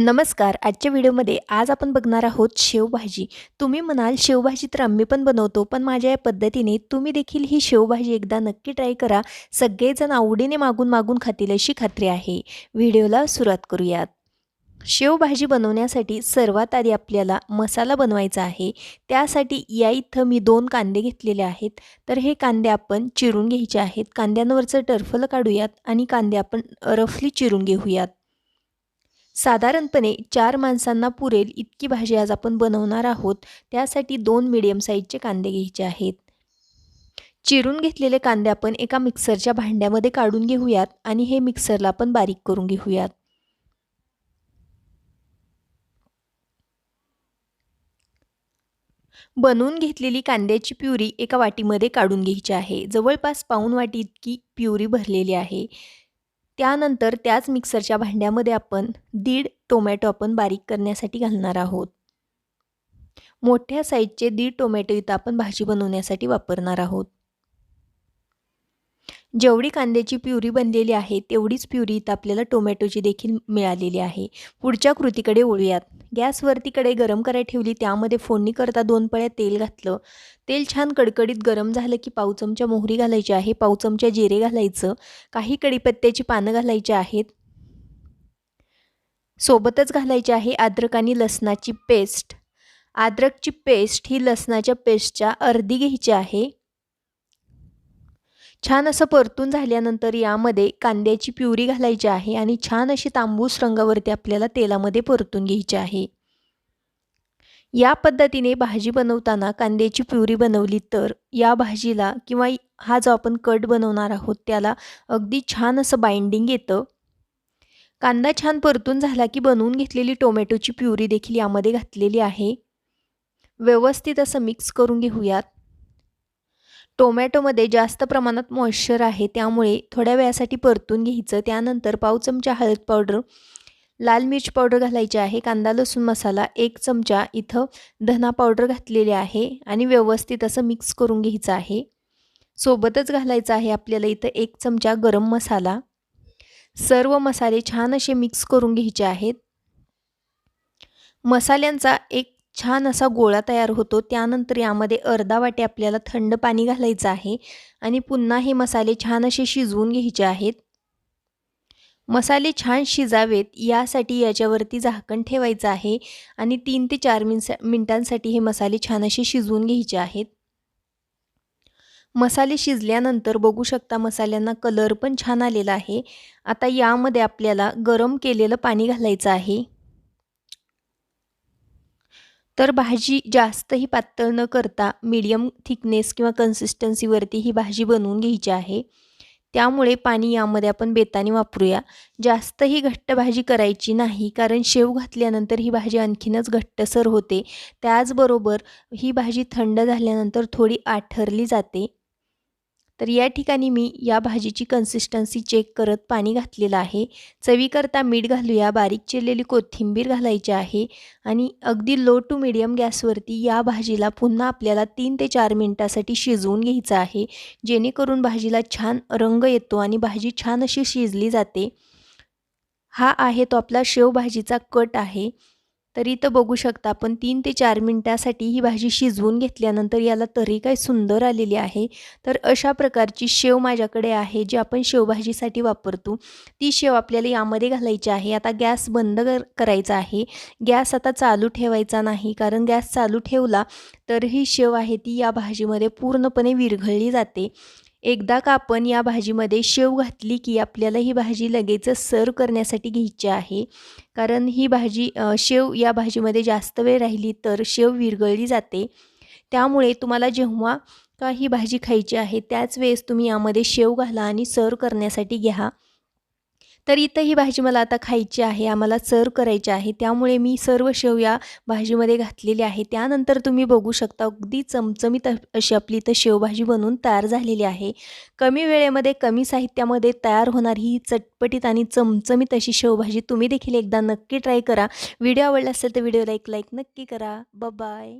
नमस्कार आजच्या व्हिडिओमध्ये आज आपण बघणार आहोत शेवभाजी. तुम्ही म्हणाल शेवभाजी तर आम्ही पण बनवतो पण माझ्या या पद्धतीने तुम्ही देखील ही शेवभाजी एकदा नक्की ट्राय करा. सगळेजण आवडीने मागून मागून खातील अशी खात्री आहे. व्हिडिओला सुरुवात करूयात. शेवभाजी बनवण्यासाठी सर्वात आधी आपल्याला मसाला बनवायचा आहे. त्यासाठी या इथं मी दोन कांदे घेतलेले आहेत. तर हे कांदे आपण चिरून घ्यायचे आहेत. कांद्यांवरचं टर्फलं काढूयात आणि कांदे आपण रफली चिरून घेऊयात. साधारणपणे चार माणसांना पुरेल इतकी भाजी आज आपण बनवणार आहोत. त्यासाठी दोन मिडियम साईजचे कांदे घ्यायचे आहेत. चिरून घेतलेले कांदे आपण एका मिक्सरच्या भांड्यामध्ये काढून घेऊयात आणि हे मिक्सरला आपण बारीक करून घेऊयात. बनवून घेतलेली कांद्याची प्युरी एका वाटीमध्ये काढून घ्यायची आहे. जवळपास पाऊन वाटी इतकी प्युरी भरलेली आहे. त्यानंतर त्याच मिक्सरच्या भांड्यामध्ये आपण दीड टोमॅटो आपण बारीक करण्यासाठी घालणार आहोत. मोठ्या साईजचे दीड टोमॅटो इथं आपण भाजी बनवण्यासाठी वापरणार आहोत. जेवढी कांद्याची प्युरी बनलेली आहे तेवढीच प्युरी इथं आपल्याला टोमॅटोची देखील मिळालेली आहे. पुढच्या कृतीकडे ओळूयात गॅसवरती कडे गरम करायला ठेवली त्यामध्ये फोडणी करता दोन पळ्या तेल घातलं. तेल छान कडकडीत गरम झालं की पाव चमचा मोहरी घालायची आहे पाव चमचा जिरे घालायचं काही कडीपत्त्याची पानं घालायची आहेत. सोबतच घालायची आहे अद्रक आणि लसणाची पेस्ट. अद्रकची पेस्ट ही लसणाच्या पेस्टच्या अर्धी घ्यायची आहे. छान असं परतून झाल्यानंतर यामध्ये कांद्याची प्युरी घालायची आहे आणि छान अशी तांबूस रंगावरती आपल्याला तेलामध्ये परतून घ्यायची आहे. या पद्धतीने भाजी बनवताना कांद्याची प्युरी बनवली तर या भाजीला किंवा हा जो आपण कट बनवणार आहोत त्याला अगदी छान असं बाइंडिंग येतं. कांदा छान परतून झाला की बनवून घेतलेली टोमॅटोची प्युरी देखील यामध्ये घातलेली आहे. व्यवस्थित असं मिक्स करून घेऊयात. टोमॅटोमध्ये जास्त प्रमाणात मॉइश्चर आहे त्यामुळे थोड्या वेळासाठी परतून घ्यायचं. त्यानंतर पाव चमचा हळद पावडर लाल मिर्च पावडर घालायची आहे कांदा लसूण मसाला एक चमचा इथं धना पावडर घातलेले आहे आणि व्यवस्थित असं मिक्स करून घ्यायचं आहे. सोबतच घालायचं आहे आपल्याला इथं एक चमचा गरम मसाला. सर्व मसाले छान असे मिक्स करून घ्यायचे आहेत. मसाल्यांचा एक छान असा गोळा तयार होतो. त्यानंतर यामध्ये अर्धा वाटे आपल्याला थंड पाणी घालायचं आहे आणि पुन्हा हे मसाले छान असे शिजवून घ्यायचे आहेत. मसाले छान शिजावेत यासाठी याच्यावरती झाकण ठेवायचं आहे आणि तीन ते चार मिनसा मिनटांसाठी हे मसाले छान असे शिजवून घ्यायचे आहेत. मसाले शिजल्यानंतर बघू शकता मसाल्यांना कलर पण छान आलेला आहे. आता यामध्ये आपल्याला गरम केलेलं पाणी घालायचं आहे. तर भाजी जास्तही पातळ न करता मीडियम थिकनेस किंवा कन्सिस्टन्सीवरती ही भाजी बनवून घ्यायची आहे. त्यामुळे पाणी यामध्ये आपण बेताने वापरूया. जास्तही घट्ट भाजी करायची नाही कारण शेव घातल्यानंतर ही भाजी आणखीनच घट्टसर होते. त्याचबरोबर ही भाजी थंड झाल्यानंतर थोडी आठरली जाते. तर या ठिकाणी मी या भाजीची कन्सिस्टन्सी चेक करत पाणी घातलेलं आहे. चवीकरता मीठ घालूया. बारीक चिरलेली कोथिंबीर घालायची आहे. आणि अगदी लो टू मिडियम गॅसवरती या भाजीला पुन्हा आपल्याला तीन ते चार मिनटासाठी शिजवून घ्यायचं आहे. जेणेकरून भाजीला छान रंग येतो आणि भाजी छान अशी शिजली जाते. हा आहे तो आपला शेवभाजीचा कट आहे. तरी तर बघू शकता आपण तीन ते चार मिनटासाठी ही भाजी शिजवून घेतल्यानंतर याला तरी काय सुंदर आलेली आहे. तर अशा प्रकारची शेव माझ्याकडे आहे जी आपण शेवभाजीसाठी वापरतो. ती शेव आपल्याला यामध्ये घालायची आहे. आता गॅस बंद कर करायचा आहे. गॅस आता चालू ठेवायचा नाही कारण गॅस चालू ठेवला तर ही शेव आहे ती या भाजीमध्ये पूर्णपणे विरघळली जाते. एकदा का आपण या भाजीमध्ये शेव घातली की आपल्याला ही भाजी लगेचच सर्व करण्यासाठी घ्यायची आहे. कारण ही भाजी शेव या भाजीमध्ये जास्त वेळ राहिली तर शेव विरगळली जाते. त्यामुळे तुम्हाला जेव्हा का ही भाजी खायची आहे त्याच वेळेस तुम्ही यामध्ये शेव घाला आणि सर्व करण्यासाठी घ्या. तर इथं ही भाजी मला आता खायची आहे आम्हाला सर्व करायची आहे. त्यामुळे मी सर्व शेव या भाजीमध्ये घातलेली आहे. त्यानंतर तुम्ही बघू शकता अगदी चमचमीत अशी आपली इथं शेवभाजी बनवून तयार झालेली आहे. कमी वेळेमध्ये कमी साहित्यामध्ये तयार होणारी ही चटपटीत आणि चमचमीत अशी शेवभाजी तुम्ही देखील एकदा नक्की ट्राय करा. व्हिडिओ आवडला असेल तर व्हिडिओला एक लाईक नक्की करा. बाय